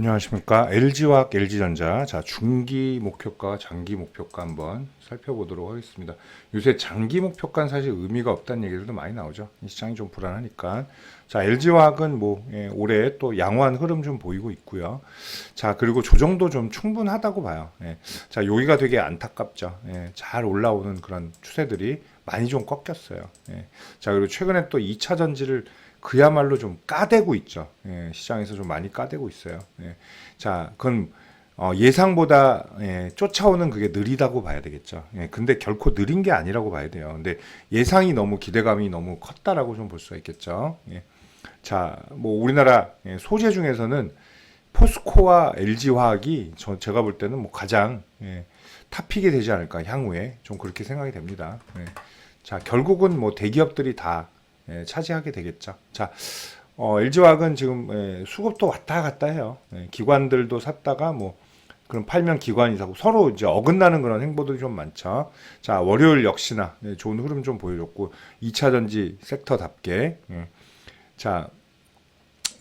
안녕하십니까. LG화학, LG전자. 자, 중기 목표가, 장기 목표가 한번 살펴보도록 하겠습니다. 요새 장기 목표가는 사실 의미가 없다는 얘기들도 많이 나오죠. 이 시장이 좀 불안하니까. 자, LG화학은 뭐, 예, 올해 또 양호한 흐름 좀 보이고 있고요. 자, 그리고 조정도 좀 충분하다고 봐요. 예. 자, 여기가 되게 안타깝죠. 예, 잘 올라오는 그런 추세들이 많이 좀 꺾였어요. 예. 자, 그리고 최근에 또 2차 전지를 그야말로 좀 까대고 있죠. 예, 시장에서 좀 많이 까대고 있어요. 예. 자, 그건 어, 예상보다 예, 쫓아오는 그게 느리다고 봐야 되겠죠. 예, 근데 결코 느린 게 아니라고 봐야 돼요. 근데 예상이 너무 기대감이 너무 컸다라고 좀 볼 수가 있겠죠. 예. 자, 뭐 우리나라 예, 소재 중에서는 포스코와 LG화학이 저 제가 볼 때는 뭐 가장 예, 탑픽이 되지 않을까 향후에 좀 그렇게 생각이 됩니다. 예. 자, 결국은 뭐 대기업들이 다 예, 차지하게 되겠죠. 자, 어, LG화학은 지금 예, 수급도 왔다 갔다 해요. 예, 기관들도 샀다가 뭐 그럼 팔면 기관이 사고 서로 이제 어긋나는 그런 행보들이 좀 많죠. 자, 월요일 역시나 예, 좋은 흐름 좀 보여줬고 2차 전지 섹터답게 예. 자,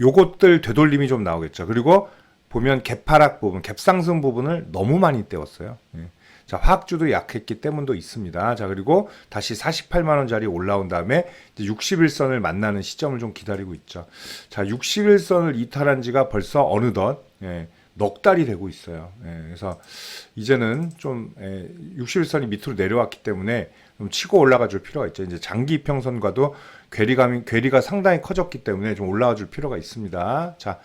요것들 되돌림이 좀 나오겠죠. 그리고 보면 갭하락 부분, 갭상승 부분을 너무 많이 떼었어요. 예. 자, 화학주도 약했기 때문도 있습니다. 자, 그리고 다시 48만 원짜리 올라온 다음에 이제 61선을 만나는 시점을 좀 기다리고 있죠. 자, 61선을 이탈한 지가 벌써 어느덧 예, 넉 달이 되고 있어요. 예, 그래서 이제는 좀 예, 61선이 밑으로 내려왔기 때문에 좀 치고 올라가 줄 필요가 있죠. 이제 장기 이평선과도 괴리감이 괴리가 상당히 커졌기 때문에 좀 올라와 줄 필요가 있습니다. 자,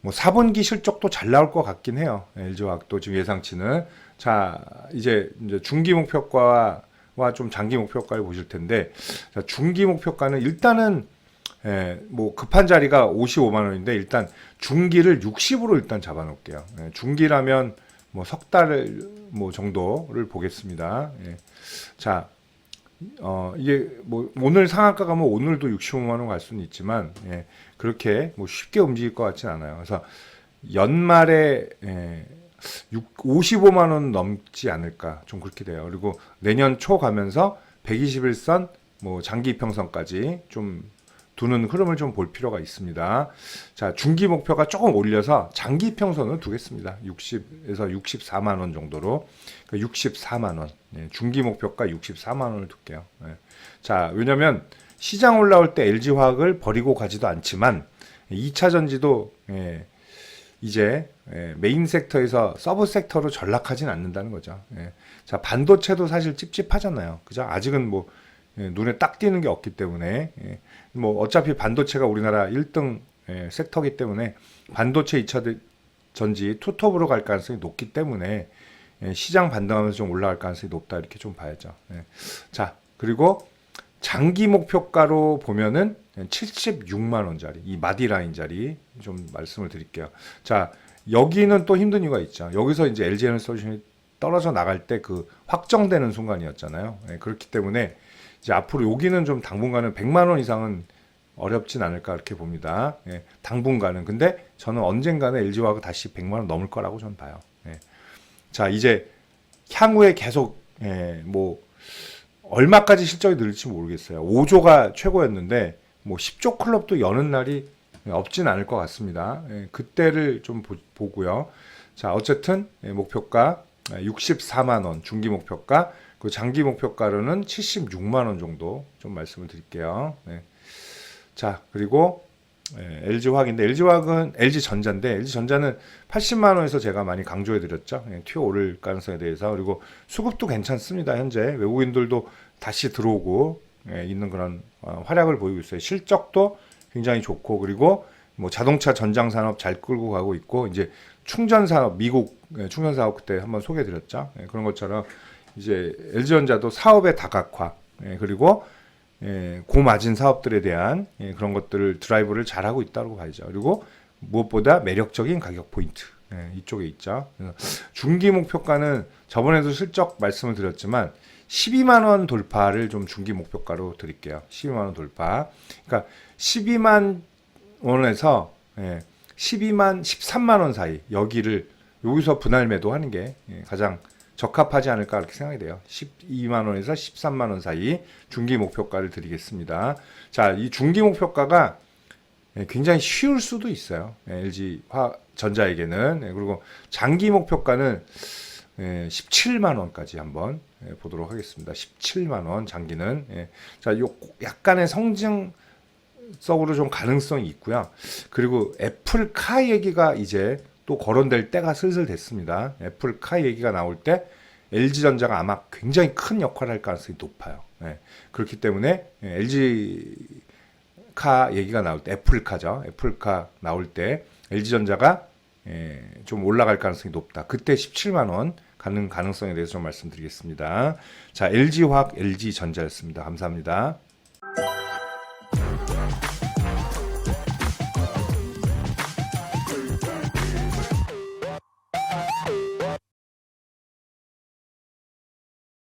뭐 4분기 실적도 잘 나올 것 같긴 해요. LG화학도 지금 예상치는 자 이제 이제 중기 목표가와 좀 장기 목표가를 보실 텐데 자, 중기 목표가는 일단은 예, 뭐 급한 자리가 55만 원인데 일단 중기를 60으로 일단 잡아 놓을게요. 예, 중기라면 뭐 석 달 뭐 정도를 보겠습니다. 예. 자, 어 이게 뭐 오늘 상한가 가면 오늘도 65만 원 갈 수는 있지만 예, 그렇게 뭐 쉽게 움직일 것 같진 않아요. 그래서 연말에 예, 6, 55만 원 넘지 않을까 좀 그렇게 돼요. 그리고 내년 초 가면서 121선 뭐 장기 이평선까지 좀 두는 흐름을 좀 볼 필요가 있습니다. 자, 중기 목표가 조금 올려서 장기 평선을 두겠습니다. 60에서 64만 원 정도로. 그러니까 64만 원. 예, 중기 목표가 64만 원을 둘게요. 예. 자, 왜냐면 시장 올라올 때 LG화학을 버리고 가지도 않지만 2차 전지도 예, 이제 예, 메인 섹터에서 서브 섹터로 전락하진 않는다는 거죠. 예. 자, 반도체도 사실 찝찝하잖아요. 그죠? 아직은 뭐 예, 눈에 딱 띄는 게 없기 때문에 예, 뭐 어차피 반도체가 우리나라 1등 예, 섹터기 때문에 반도체 2차 전지 투톱으로 갈 가능성이 높기 때문에 예, 시장 반등하면서 좀 올라갈 가능성이 높다 이렇게 좀 봐야죠. 예. 자 그리고 장기 목표가로 보면은 76만 원짜리 이 마디 라인 자리 좀 말씀을 드릴게요. 자 여기는 또 힘든 이유가 있죠. 여기서 이제 LG 에너솔루션이 떨어져 나갈 때 그 확정되는 순간이었잖아요. 예, 그렇기 때문에 이제 앞으로 여기는 좀 당분간은 100만 원 이상은 어렵진 않을까 이렇게 봅니다. 예, 당분간은. 근데 저는 언젠가는 LG화가 다시 100만 원 넘을 거라고 저는 봐요. 예. 자, 이제 향후에 계속 예, 뭐 얼마까지 실적이 늘릴지 모르겠어요. 5조가 최고였는데 뭐 10조 클럽도 여는 날이 없진 않을 것 같습니다. 예, 그때를 좀 보, 고요 자, 어쨌든 예, 목표가 64만 원 중기 목표가 그 장기 목표가로는 76만 원 정도 좀 말씀을 드릴게요. 네. 자 그리고 예, LG 화학인데 LG 화학은 LG 전자인데 LG 전자는 80만 원에서 제가 많이 강조해 드렸죠. 예, 튀어 오를 가능성에 대해서 그리고 수급도 괜찮습니다. 현재 외국인들도 다시 들어오고 예, 있는 그런 어, 활약을 보이고 있어요. 실적도 굉장히 좋고 그리고 뭐 자동차 전장 산업 잘 끌고 가고 있고 이제 충전 산업 미국 예, 충전 사업 그때 한번 소개해 드렸죠. 예, 그런 것처럼 이제 LG전자도 사업의 다각화 예, 그리고 예, 고마진 사업들에 대한 예, 그런 것들을 드라이브를 잘하고 있다고 봐야죠. 그리고 무엇보다 매력적인 가격 포인트 예, 이쪽에 있죠. 중기 목표가는 저번에도 슬쩍 말씀을 드렸지만 12만 원 돌파를 좀 중기 목표가로 드릴게요. 12만 원 돌파. 그러니까 12만 원에서 예, 12만 13만 원 사이 여기를 여기서 분할 매도하는 게 예, 가장 적합하지 않을까 이렇게 생각이 돼요. 12만 원에서 13만 원 사이 중기 목표가를 드리겠습니다. 자, 이 중기 목표가가 예, 굉장히 쉬울 수도 있어요. 예, LG 화 전자에게는 예, 그리고 장기 목표가는 예, 17만 원까지 한번 예, 보도록 하겠습니다. 17만 원 장기는 예. 자, 요 약간의 성장 속으로 좀 가능성이 있고요. 그리고 애플카 얘기가 이제 또 거론될 때가 슬슬 됐습니다. 애플 카 얘기가 나올 때 LG전자가 아마 굉장히 큰 역할을 할 가능성이 높아요. 예. 그렇기 때문에 LG카 얘기가 나올 때 애플카죠. 애플카 나올 때 LG전자가 예, 좀 올라갈 가능성이 높다. 그때 17만 원 가는 가능성에 대해서 좀 말씀드리겠습니다. 자, LG화학, LG전자였습니다. 감사합니다.